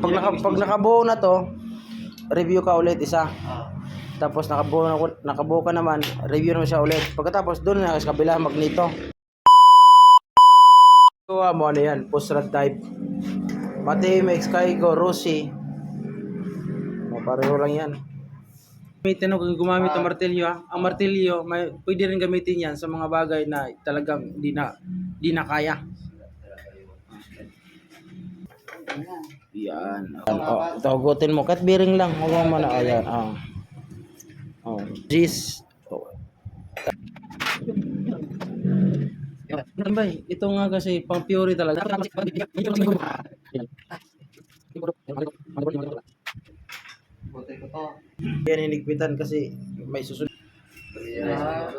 Pag, naka, pag nakabuo na to, review ka ulit isa. Ah. Tapos nakabuo, na, nakabuo ka naman, review naman siya ulit. Pagkatapos doon na sa kabila magnito. Gawa mo ano yan, post-rod type. Pati Max Kaigo, Rossi. O, pareho lang yan. Gamitin kung gumamit ng martilyo ha. Ang martilyo, may, pwede rin gamitin yan sa mga bagay na talagang di na, di na kaya. Yan. Oh, ito, hugutin mo. Cut bearing lang. Huwag mo. Ayan. Oh. Oh. Gis. Oh. Ano ba eh? Ito nga kasi pang pure talaga. Buti ko to. Yan hinigpitan kasi may susunod. Ah.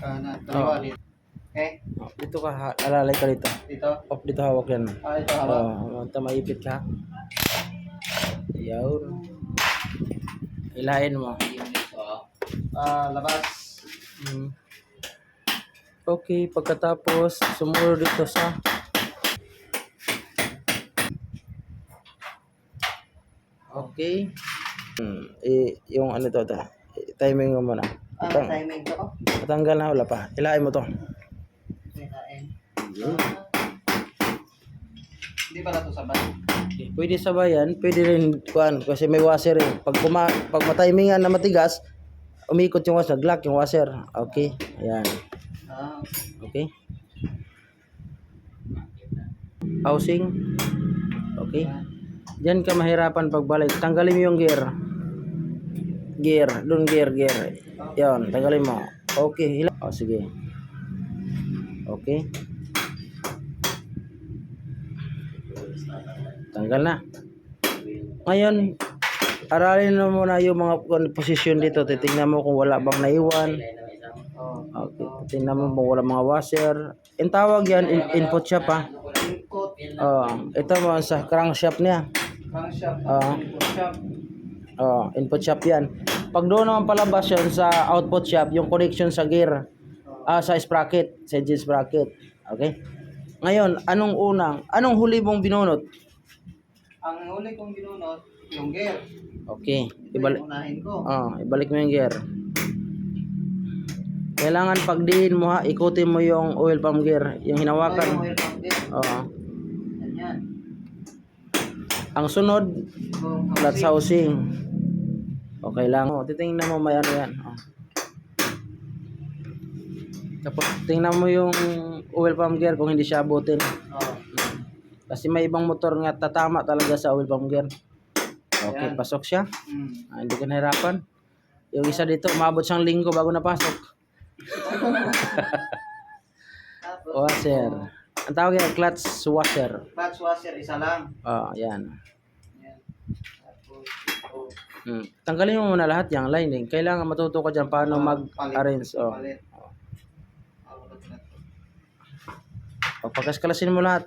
Kanan. Kaliwa dito. Okay. Oh, dito ka, ha- alalay ka dito. Dito. Off dito hawak yan. Ah, ito hawak. Oh, oh, maipit ka. Yaw. Ilahin mo. Ah, labas. Mm. Okay, pagkatapos sumunod dito sa Okay. Hmm, eh, yung ano to. Eh, timing mo muna. Ah, timing to. matanggal na wala pa. Ilahin mo to. Hindi pala to sabay. Okay, pwede sabayan, pwede rin kuan kasi may washer eh. Pag kuma, pag matimingan na matigas, umikot yung washer, glock yung washer. Okay. Ayan. Ah. Okay. Housing. Okay. Diyan ka mahirapan pagbalik. Tanggalin mo yung gear. Gear. Doon gear, gear. Yan. Tanggalin mo. Okay. Hila. Oh, sige. Okay. Tanggal na. Ngayon, aralin mo muna yung mga kung- posisyon dito. Titingnan mo kung wala bang naiwan. Oh. Okay. Tingnan mo kung wala mga washer. Ang tawag yan, in- input shop ha. Input. Oh, ito mo sa crankshaft niya. Crankshaft. Shop. Oh, input shop yan. Pag doon naman palabas yun sa output shop, yung connection sa gear, ah, sa sprocket, sa engine sprocket. Okay? Ngayon, anong unang, anong huli mong binunot? Ang huli kong binunot, yung gear. Okay, Ito ibalik, yung unahin ko. oh, ibalik mo yung gear. Kailangan pagdiin mo ha, ikutin mo yung oil pump gear, yung Ito yung hinawakan. oil pump gear. Oo. Ganyan. Ang sunod, Kung clutch housing. Okay lang. Oh, titingnan mo may ano yan. Oh. Tapos tingnan mo yung oil pump gear kung hindi siya abutin. Oh. Kasi may ibang motor nga tatama talaga sa oil pump gear. Okay, Ayan. pasok siya. Mm. Ah, hindi ka nahirapan. Yung isa dito, umabot siyang linggo bago napasok. Tapos, Washer. Ang tawag yan, clutch washer. clutch washer, isa lang. Oh, yan. Yan. Tapos, oh. Hmm. Tanggalin mo muna lahat yung lining. Kailangan matuto ka dyan paano Ah, mag-arrange. Oh. Palit. Oh. Ah, ulit na to. O, pagkaskalasin mo lahat.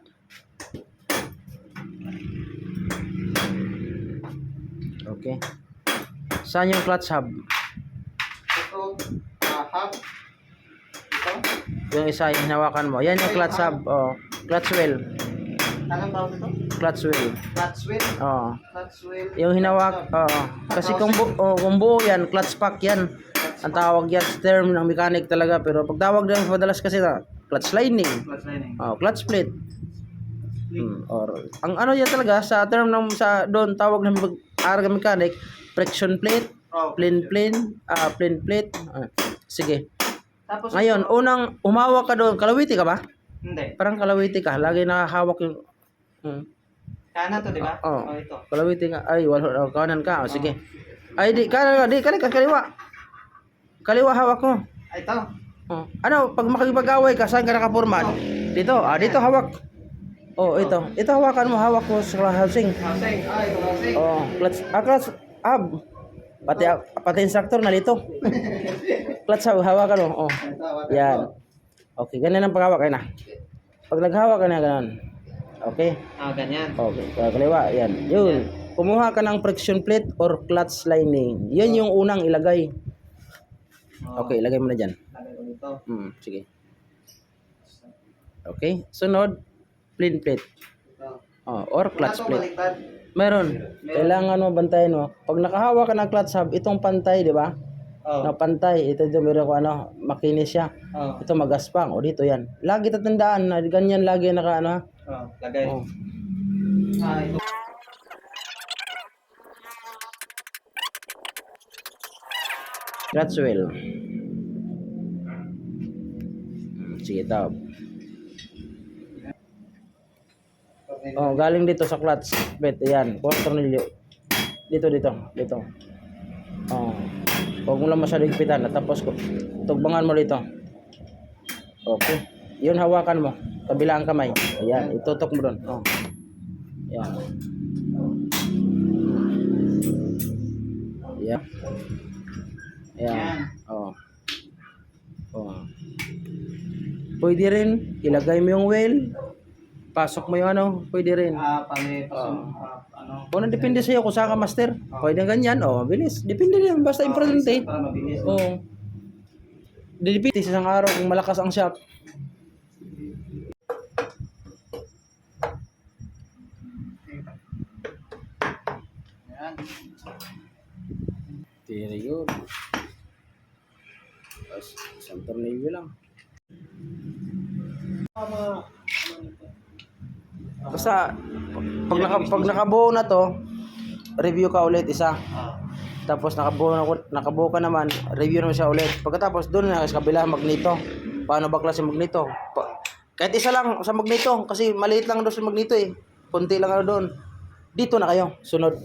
Okay. Saan yung clutch hub? Ito, ah, hub. Ito. Yung isa yung hinawakan mo. Yan yung clutch hub. Oh, clutch wheel. Anong tawag ito? Clutch wheel. Clutch wheel. Oh. Clutch wheel. Yung hinawak, oh. Kasi kung, bu- oh, kung buo yan, clutch pack yan. Ang tawag yan term ng mechanic talaga. Pero pag tawag lang madalas kasi na, clutch lining. Clutch lining. Oh, clutch plate. Hmm, or ang ano yan talaga sa term ng sa doon tawag ng mag arga mechanic, friction plate, Oh. plain plane, ah plain plate. Ah, sige. Tapos, Ngayon, unang umawak ka doon, kalawiti ka ba? hindi. Parang kalawiti ka, lagi nakahawak yung hmm, Kanan to, di ba? Oo. Oh, ito. kalawiti nga. Ay, wala oh, kanan ka. Oh, sige. Ay, di kanan ka, di kanan ka kaliwa. Kaliwa hawak mo. Ah, ito. Oh. Ano, pag makipag-away ka, saan ka nakapurman? Dito, ah, dito hawak. Oh, ito. Ito hawakan mo, hawak mo sa housing. Housing. Ah. Oh, clutch, ah, clutch, ab. Pati, pati instructor nalito. clutch, hawak, hawakan mo. Oh, yan. ko. Okay, ganyan ang paghawak, na. Pag naghawak ka na, ganun. Okay? Ah, ganyan. Okay, kaliwa, yan. Yun. Kumuha ka ng friction plate or clutch lining. Yan yung unang ilagay. Oh, Okay, ilagay mo na dyan. Lagay ko dito. Hmm, sige. Okay, sunod, plain plate. Ito. Oh, or clutch plate. Meron. Kailangan mo bantayan mo. Pag nakahawa ka ng clutch hub, itong pantay, di ba? Oh. Na pantay, ito dito meron ko ano, makinis siya. Oh. Ito magaspang, o dito yan. Lagi tatandaan na ganyan lagi naka ano. Oh. Lagay. Oh. Ah, ito. Clutch wheel. Sige, tab. Oh, galing dito sa clutch. Bet, ayan. Puro tornilyo. Dito, dito. Dito. Oh. Huwag mo lang masyado higpitan. Tapos, tugbangan mo dito. Okay. Yun, hawakan mo. Kabilang kamay. Ayan, itutok mo doon. Oh. Ayan. Ayan. Ayan. Oh. Oh. Pwede rin, ilagay mo yung wheel. Pasok mo yung ano, pwede rin. Ah, pali, pasok, ah, ano. Kung depende sa'yo kung saan ka master. Pwede ganyan, oh, bilis. Depende rin, basta importante. Para mabilis. Oo. Depende sa isang araw kung malakas ang shop. Ayan. Very good. Tapos, isang tornilyo lang. Basta, pag, naka, pag nakabuo na to, review ka ulit isa. Ah. Tapos nakabuo, na, nakabuo ka naman, review naman siya ulit. Pagkatapos doon na sa kabila magneto. Paano ba klase magneto? Pa, kahit isa lang sa magneto kasi maliit lang doon sa magneto eh. Kunti lang ano doon. Dito na kayo, sunod.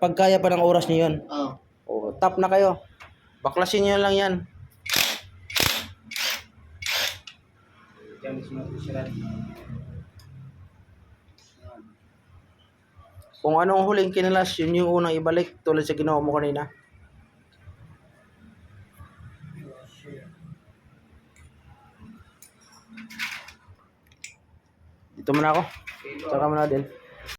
Pag kaya pa ng oras niyo yun. Oh. O, tap na kayo. Baklasin niyo lang yan. Diyan Kung anong huling kinalas, yun yung unang ibalik tulad sa ginawa mo kanina. Dito muna ako. Tsaka muna din.